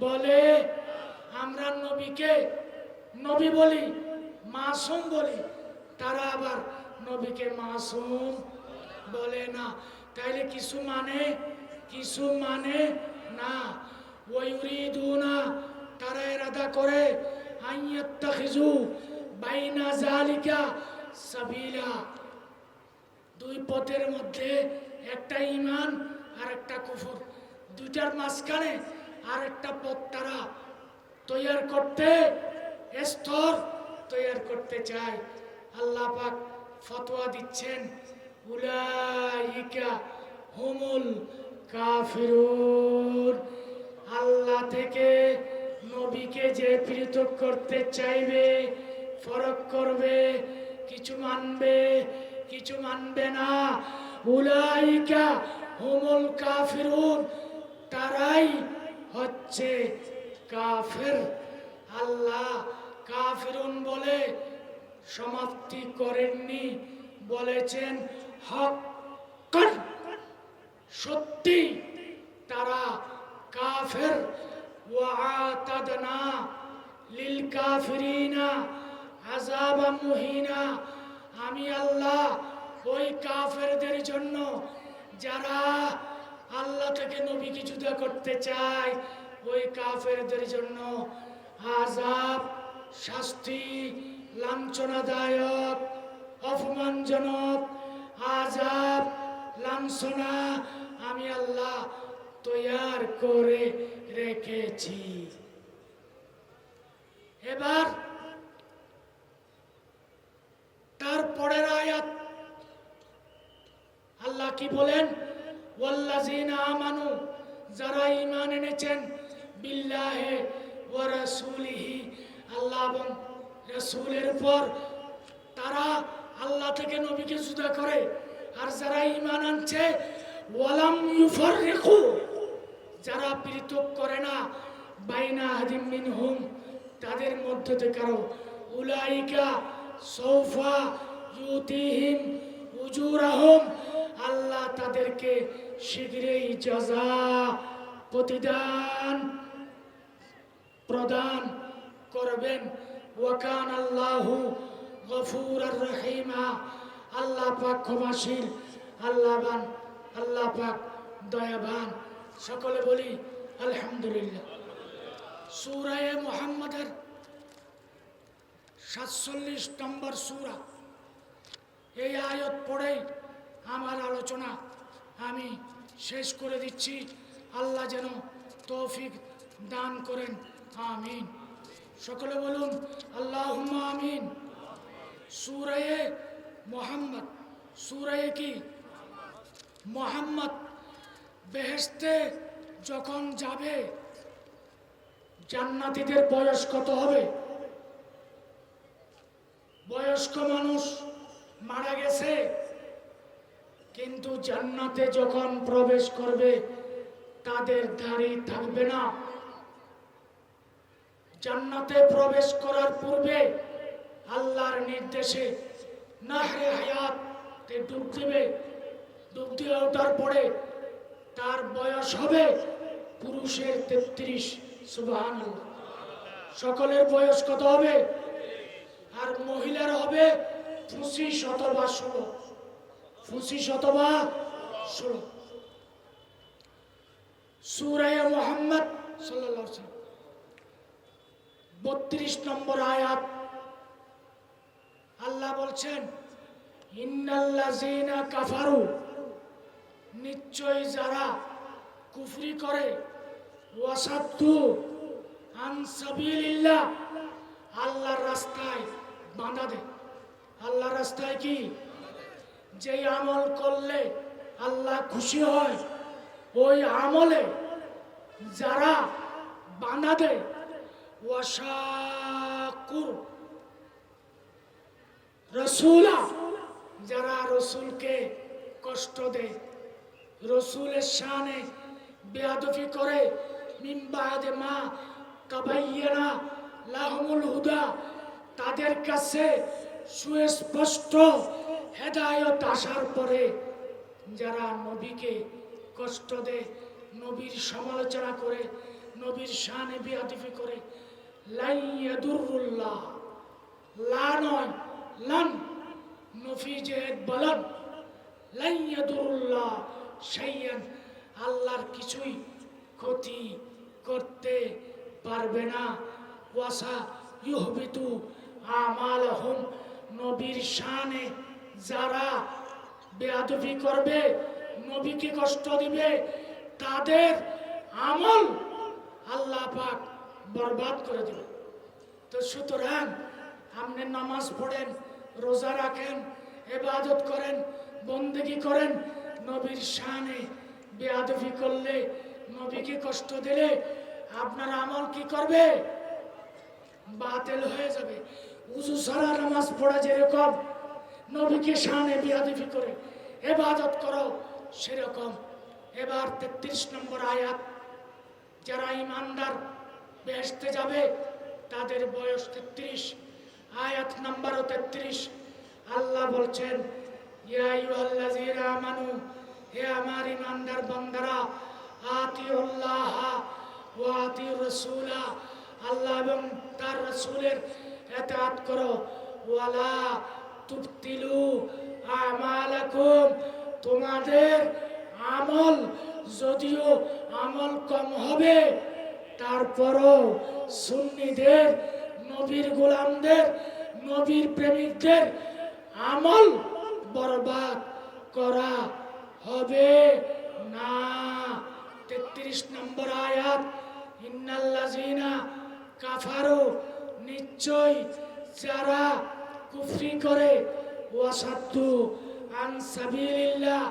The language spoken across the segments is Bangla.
বলে, আমরা নবীকে নবী বলি, মাসুম বলি। তারা আবার নবীকে মাসুম বলে না। তাইলে কিছু মানে কিছু মানে না। ওই না তারা এরাদা করে আইয়াত্তাখিজু বাইনা জালিকা সাবিলা। দুই পথের মধ্যে একটা ইমান আর একটা কুফর। দুইটার মাঝখানে আর একটা পথ তারা তৈয়ার করতে, স্তর তৈয়ার করতে চায়। আল্লাহ পাক ফতোয়া দিচ্ছেন, উলাইকা হুমুল কাফিরুন। আল্লাহ থেকে নবীকে যে পৃথক করতে চাইবে, ফরক করবে, কিছু মানবে কিছু মানবে না, উলাইকা হুমুল কাফিরুন, তারাই হচ্ছে কাফের। আল্লাহ কাফিরুন বলে সমাপ্তি করেননি, বলেছেন হক সত্যি তারা কাফের। ওয়াতাদনা লিল কাফিরিনা আযাবা মুহিনা। আমি আল্লাহ ওই কাফেরদের জন্য যারা আল্লাহ থেকে নবীকে জুদা করতে চায়। ওই কাফেরদের জন্য আজাব শাস্তি, লাঞ্ছনাদায়ক, অপমানজনক আজাব লাঞ্ছনা আমি আল্লাহ তৈয়ার করে রেখেছি। এবার তারপরের আয়াত আল্লাহ কি বলেন? ওয়াল্লাযিনা আমানু যারা ঈমান এনেছেন বিল্লাহে ওয়া রাসূলিহি, আল্লাহ এবং রাসূলের উপর, তারা আল্লাহ থেকে নবীকে জুদা করে। আর যারা ঈমান আনছে, ওয়ালাম ইউফাররিকু, যারা পৃথক করে না, বাইনা হাদিম মিনহুম, তাদের মধ্য থেকে কারও উলাইকা সৌফা ইউতিহিম উজুরাহুম আল্লাহ তাদেরকে শীঘ্রই জজা প্রতিদান প্রদান করবেন। ওয়াকান আল্লাহু গফুর আর রহিমা। আল্লাহ পাক ক্ষমাশীল আল্লাহবান আল্লাহ পাক দয়াবান। সকলে বলি, আলহামদুলিল্লাহ। সুরায়ে মোহাম্মদের সাতচল্লিশ নম্বর সুরা। এই আয়ত পড়েই আমার আলোচনা আমি শেষ করে দিচ্ছি। আল্লাহ যেন তৌফিক দান করেন। আমিন। সকলে বলুন আল্লাহ আমিন। সুরায়ে মোহাম্মদ। সুরায়ে কি? মোহাম্মদ। বেহেস্তে যখন যাবে, জান্নাতীদের বয়স কত হবে? বয়স্ক মানুষ মারা গেছে কিন্তু জান্নাতে যখন প্রবেশ করবে, তাদের দাড়ি থাকবে না। জান্নাতে প্রবেশ করার পূর্বে আল্লাহর নির্দেশে নাহরে হায়াতে ডুব দিবে, ডুব দিয়ে ওঠার পরে তার বয়স হবে পুরুষের তেত্রিশ। সুবাহান সকলের বয়স কত হবে? আর মহিলার হবে পঁচিশ অথবা ষোলো। সুরায় মোহাম্মদ বত্রিশ নম্বর আয়াত। আল্লাহ বলছেন, ইন্নাল্লাযীনা কাফারু। নিশ্চয় যারা কুফরি করে সাবিলিল্লাহ, আল্লাহর রাস্তায় বাঁধা দেয়। আল্লাহর রাস্তায় কি? যে আমল করলে আল্লাহ খুশি হয়, ওই আমলে যারা বাঁধা দেয় রসুলা, যারা রসুলকে কষ্ট দেয়, রসুলের শানে বেয়াদফি করে মিম্বাদে মা কাবাইয়েনা লাহমুল হুদা, তাদের কাছে সুস্পষ্ট হেদায়ত আসার পরে যারা নবীকে কষ্ট দেয়, নবীর সমালোচনা করে, নবীর শানে বিয়াদিফি করে লাইয়াদুরুল্লাহ লা নয় লান, নফি বলন লাইয়াদুরুল্লাহ শাইয়ান আল্লাহর কিছুই ক্ষতি করতে পারবে না। ওয়াসা ইউহবিতু আমালহুম, নবীর শানে যারা বেয়াদবি করবে, নবীকে কষ্ট দিবে, তাদের আমল আল্লাহ পাক বরবাদ করে দিবে। তো সুতরাং আপনি নামাজ পড়েন, রোজা রাখেন এবাদত করেন, বন্দেগি করেন, নবীর শানে বেয়াদবি করলে, নবীকে কষ্ট দিলে আপনার আমল কি করবে? বাতিল হয়ে যাবে। উজু সারা নামাজ পড়া যেরকম নবীকে শানে বিয়াদিফি করে এবাদত করো, সেরকম। এবার তেত্রিশ নম্বর আয়াত। যারা ইমানদার বেহেশতে যাবে, তাদের বয়স তেত্রিশ। আয়াত নাম্বারও তেত্রিশ। আল্লাহ বলছেন আমানু, হে আমার ইমানদার বান্দারা, আতিউল্লাহ ওয়া আতিউর রাসূলা আল্লাহ এবং তার রাসূলের এতাআত করো। ওয়ালা তুবতিলু আমালাকুম। তোমাদের আমল যদিও আমল কম হবে, তারপরও সুন্নিদের, নবীর গোলামদের, নবীর প্রেমিকদের আমল বরবাদ করা হবে না। তেত্রিশ নম্বর আয়াত, ইন্নাল্লাযিনা কাফারু নিশ্চয় যারা কুফরি করে ওয়াসাদ্দু আন সাবিলিল্লাহ,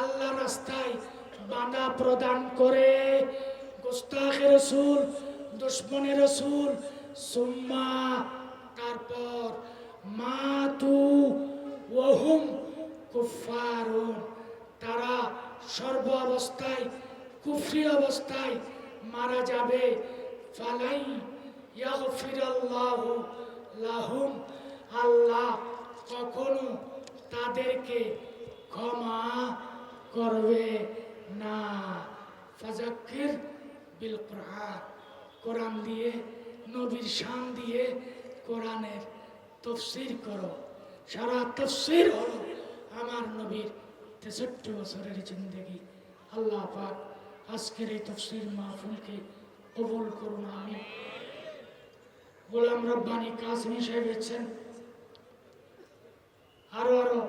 আল্লাহ রাস্তায় বাধা প্রদান করে। গোস্তাখে রসুল, দুশ্মনে রসুল, সুম্মা, তারপর মাতু ওহুম কুফারুন তারা সর্ব অবস্থায়, কুফরি অবস্থায় মারা যাবে। ফালাই ইয়াগফিরাল্লাহু লাহুম আল্লাহ কখনো তাদেরকে ক্ষমা করবে না। ফাজাক্কির বিল কোরআন দিয়ে, নবীর শান দিয়ে কোরআনের তফসির করো। সারা তফসির হলো আমার নবীর তেষট্টি বছরের জিন্দগি। আল্লাহ পাক আজকের এই তফসির মাহফুলকে কবুল করুন আমি গোলাম রব্বানি কাসমি সাহেব এসেছেন। আরও আরও